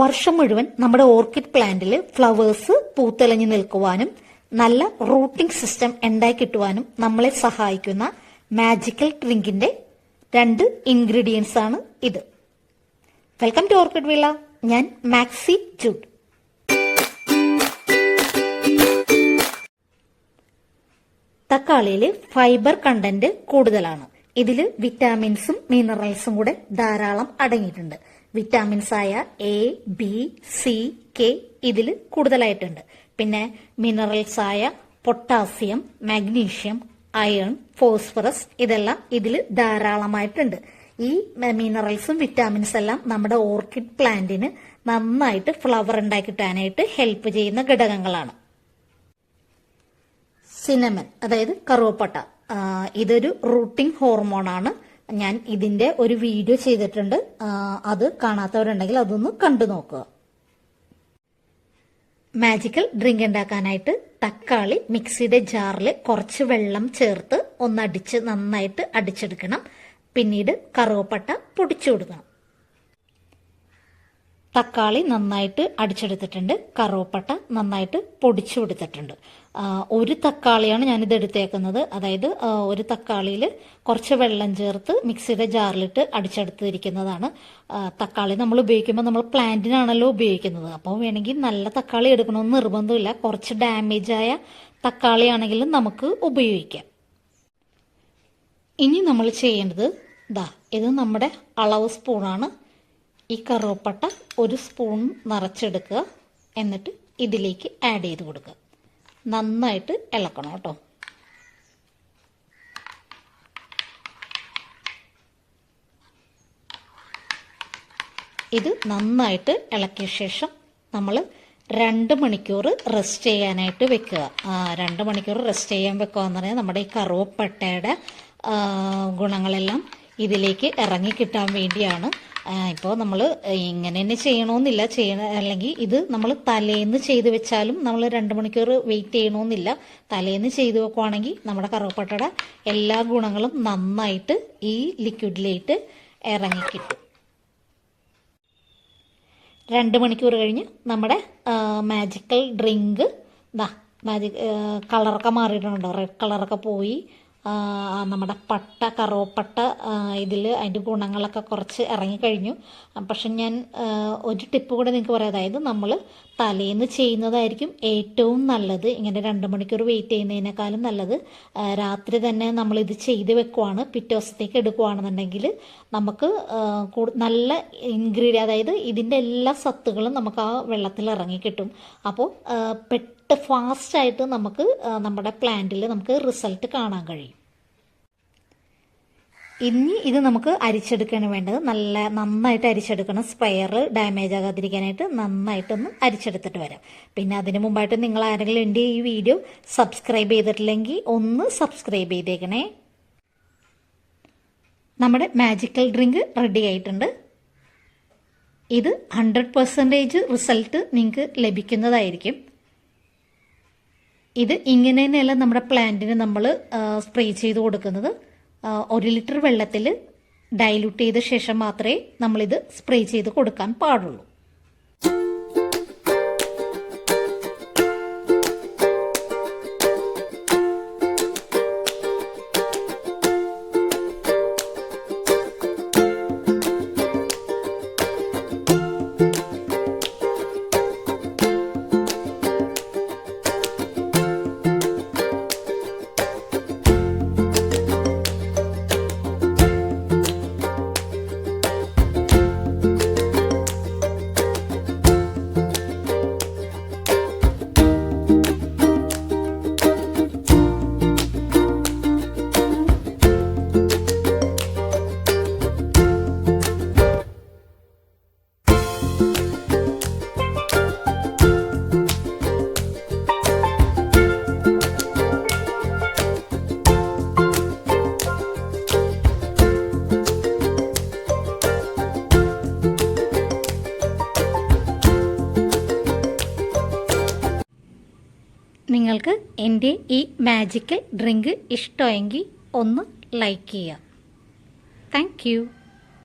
വർഷം മുഴുവൻ നമ്മുടെ ഓർക്കിഡ് പ്ലാന്റിൽ ഫ്ലവേഴ്സ് പൂത്തലഞ്ഞു നിൽക്കുവാനും നല്ല റൂട്ടിംഗ് സിസ്റ്റം ഉണ്ടായി കിട്ടുവാനും നമ്മളെ സഹായിക്കുന്ന മാജിക്കൽ ഡ്രിങ്കിന്റെ രണ്ട് ഇൻഗ്രീഡിയൻസ് ആണ് ഇത്. വെൽക്കം ടു ഓർക്കിഡ് വില്ല ഞാൻ മാക്സി ജൂഡ് തക്കാളിയിൽ ഫൈബർ കണ്ടന്റ് കൂടുതലാണ്. ഇതിൽ വിറ്റാമിൻസും മിനറൽസും കൂടെ ധാരാളം അടങ്ങിയിട്ടുണ്ട്. വിറ്റാമിൻസ് ആയ എ ബി സി കെ ഇതിൽ കൂടുതലായിട്ടുണ്ട്. പിന്നെ മിനറൽസ് ആയ പൊട്ടാസ്യം മാഗ്നീഷ്യം അയൺ ഫോസ്ഫറസ് ഇതെല്ലാം ഇതിൽ ധാരാളമായിട്ടുണ്ട്. ഈ മിനറൽസും വിറ്റാമിൻസ് എല്ലാം നമ്മുടെ ഓർക്കിഡ് പ്ലാന്റിന് നന്നായിട്ട് ഫ്ലവർ ഉണ്ടാക്കി കിട്ടാനായിട്ട് ഹെൽപ്പ് ചെയ്യുന്ന ഘടകങ്ങളാണ്. സിനമൻ അതായത് കറുവപ്പട്ട. ഇതൊരു റൂട്ടിംഗ് ഹോർമോണാണ്. ഞാൻ ഇതിന്റെ ഒരു വീഡിയോ ചെയ്തിട്ടുണ്ട്. അത് കാണാത്തവരുണ്ടെങ്കിൽ അതൊന്ന് കണ്ടു നോക്കുക. മാജിക്കൽ ഡ്രിങ്ക് ഉണ്ടാക്കാനായിട്ട് തക്കാളി മിക്സിയുടെ ജാറിൽ കുറച്ച് വെള്ളം ചേർത്ത് ഒന്ന് അടിച്ച് നന്നായിട്ട് അടിച്ചെടുക്കണം. പിന്നീട് കറുവപ്പട്ട പൊടിച്ചു കൊടുക്കണം. തക്കാളി നന്നായിട്ട് അടിച്ചെടുത്തിട്ടുണ്ട്. കറുവപ്പട്ട നന്നായിട്ട് പൊടിച്ചു കൊടുത്തിട്ടുണ്ട്. ഒരു തക്കാളിയാണ് ഞാനിത് എടുത്തേക്കുന്നത്. അതായത് ഒരു തക്കാളിയിൽ കുറച്ച് വെള്ളം ചേർത്ത് മിക്സിയുടെ ജാറിലിട്ട് അടിച്ചെടുത്തിരിക്കുന്നതാണ്. തക്കാളി നമ്മൾ ഉപയോഗിക്കുമ്പോൾ നമ്മൾ പ്ലാന്റിനാണല്ലോ ഉപയോഗിക്കുന്നത്. അപ്പോൾ വേണമെങ്കിൽ നല്ല തക്കാളി എടുക്കണമെന്ന് നിർബന്ധമില്ല. കുറച്ച് ഡാമേജായ തക്കാളിയാണെങ്കിലും നമുക്ക് ഉപയോഗിക്കാം. ഇനി നമ്മൾ ചെയ്യേണ്ടത് ദാ ഇത് നമ്മുടെ അളവ് സ്പൂണാണ്. ഈ കറുവപ്പട്ട ഒരു സ്പൂൺ നിറച്ചെടുക്കുക. എന്നിട്ട് ഇതിലേക്ക് ആഡ് ചെയ്ത് കൊടുക്കുക. നന്നായിട്ട് ഇളക്കണം കേട്ടോ. ഇത് നന്നായിട്ട് ഇളക്കിയ ശേഷം നമ്മൾ രണ്ട് മണിക്കൂർ റെസ്റ്റ് ചെയ്യാനായിട്ട് വെക്കുക. രണ്ട് മണിക്കൂർ റെസ്റ്റ് ചെയ്യാൻ വെക്കുക എന്ന് പറഞ്ഞാൽ നമ്മുടെ ഈ കറുവപ്പട്ടയുടെ ഗുണങ്ങളെല്ലാം ഇതിലേക്ക് ഇറങ്ങി കിട്ടാൻ വേണ്ടിയാണ് ഇപ്പോൾ നമ്മൾ ഇങ്ങനെ തന്നെ ചെയ്യണമെന്നില്ല ചെയ്യണ അല്ലെങ്കിൽ ഇത് നമ്മൾ തലേന്ന് ചെയ്ത് വെച്ചാലും നമ്മൾ രണ്ട് മണിക്കൂർ വെയിറ്റ് ചെയ്യണമെന്നില്ല തലേന്ന് ചെയ്ത് വെക്കുവാണെങ്കിൽ നമ്മുടെ കറുവപ്പട്ടയുടെ എല്ലാ ഗുണങ്ങളും നന്നായിട്ട് ഈ ലിക്വിഡിലേക്ക് ഇറങ്ങിക്കിട്ടും. രണ്ട് മണിക്കൂർ കഴിഞ്ഞ് നമ്മുടെ മാജിക്കൽ ഡ്രിങ്ക് ദാ മാജിക് കളറൊക്കെ മാറിയിട്ടുണ്ടോ? റെഡ് കളറൊക്കെ പോയി നമ്മുടെ പട്ട കറുവപ്പട്ട ഇതിൽ അതിന്റെ ഗുണങ്ങളൊക്കെ കുറച്ച് ഇറങ്ങിക്കഴിഞ്ഞു. പക്ഷെ ഞാൻ ഒരു ടിപ്പ് കൂടെ നിങ്ങൾക്ക് പറയാം. അതായത് നമ്മൾ തലേന്ന് ചെയ്യുന്നതായിരിക്കും ഏറ്റവും നല്ലത്. ഇങ്ങനെ രണ്ട് മണിക്കൂർ വെയിറ്റ് ചെയ്യുന്നതിനേക്കാളും നല്ലത്. രാത്രി തന്നെ നമ്മളിത് ചെയ്ത് വെക്കുവാണ്. പിറ്റേ ദിവസത്തേക്ക് എടുക്കുവാണെന്നുണ്ടെങ്കിൽ നമുക്ക് നല്ല ഇൻഗ്രീഡിയൻ അതായത് ഇതിന്റെ എല്ലാ സത്തുകളും നമുക്ക് ആ വെള്ളത്തിൽ ഇറങ്ങി കിട്ടും അപ്പോൾ ആ, പെട്ട് ഫാസ്റ്റായിട്ട് നമുക്ക് നമ്മുടെ പ്ലാന്റിൽ നമുക്ക് റിസൾട്ട് കാണാൻ കഴിയും. ഇനി ഇത് നമുക്ക് അരിച്ചെടുക്കാൻ വേണ്ടത്. നല്ല നന്നായിട്ട് അരിച്ചെടുക്കണം. സ്പെയർ ഡാമേജ് ആകാതിരിക്കാനായിട്ട് നന്നായിട്ടൊന്ന് അരിച്ചെടുത്തിട്ട് വരാം. പിന്നെ അതിന് മുമ്പായിട്ട് നിങ്ങൾ ആരെങ്കിലും എന്റെ ഈ വീഡിയോ സബ്സ്ക്രൈബ് ചെയ്തിട്ടില്ലെങ്കിൽ ഒന്ന് സബ്സ്ക്രൈബ് ചെയ്തേക്കണേ. നമ്മുടെ മാജിക്കൽ ഡ്രിങ്ക് റെഡി ആയിട്ടുണ്ട്. ഇത് ഹൺഡ്രഡ് പെർസെന്റേജ് റിസൾട്ട് നിങ്ങൾക്ക് ലഭിക്കുന്നതായിരിക്കും. ഇത് ഇങ്ങനെ തന്നെയല്ല നമ്മുടെ പ്ലാന്റിന് നമ്മൾ സ്പ്രേ ചെയ്ത് കൊടുക്കുന്നത്. ഒരു ലിറ്റർ വെള്ളത്തിൽ ഡൈല്യൂട്ട് ചെയ്ത ശേഷം മാത്രമേ നമ്മളിത് സ്പ്രേ ചെയ്ത് കൊടുക്കാൻ പാടുള്ളൂ. നിങ്ങൾക്ക് എന്റെ ഈ മാജിക്കൽ ഡ്രിങ്ക് ഇഷ്ടമെങ്കിൽ ഒന്ന് ലൈക്ക് ചെയ്യുക. താങ്ക്